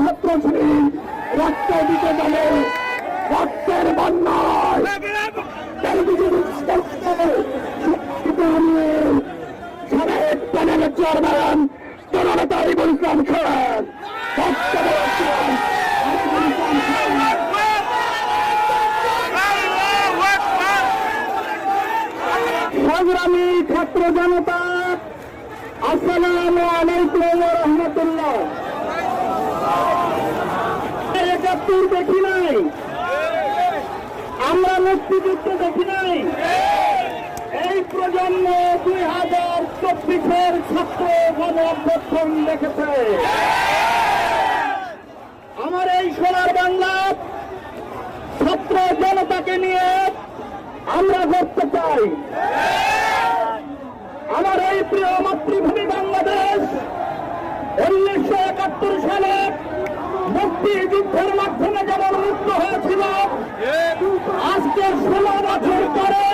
ছাত্র রক্ত দিতে গেলে, রক্তের বন্যায়। সাবেক প্যানেলের চেয়ারম্যান জননেতা আরিফুল ইসলাম খান। সংগ্রামী ছাত্র জনতা, আসসালামু আলাইকুম রহমতুল্লাহ। একাত্তর দেখি নাই। আমরা মুক্তিযুদ্ধ দেখি নাই। এই প্রজন্ম দুই হাজার চব্বিশের ছাত্র গণ দেখেছে। আমার এই সোনার বাংলা ছাত্র জনতাকে নিয়ে আমরা করতে চাই। আমার এই প্রিয় মাতৃভূমি বাংলাদেশ উনিশশো একাত্তর সালে মুক্তিযুদ্ধের মাধ্যমে যেমন মুক্ত হয়েছিল আজকে ষোলো বছর পরে